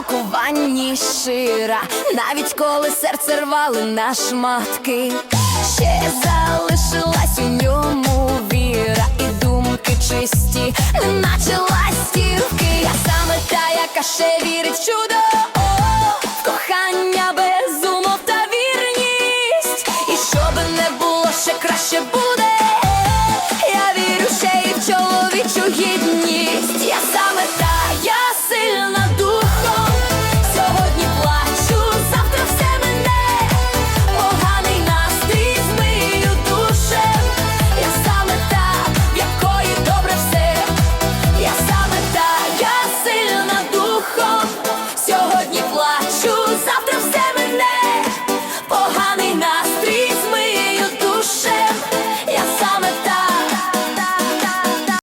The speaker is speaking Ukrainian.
спілкуванні шира, навіть коли серце рвали на шматки, ще залишилась у ньому віра, і думки чисті, неначе ластівки. Я саме та, яка ще вірить в чудо, кохання без умов та вірність. І що би не було, ще краще було.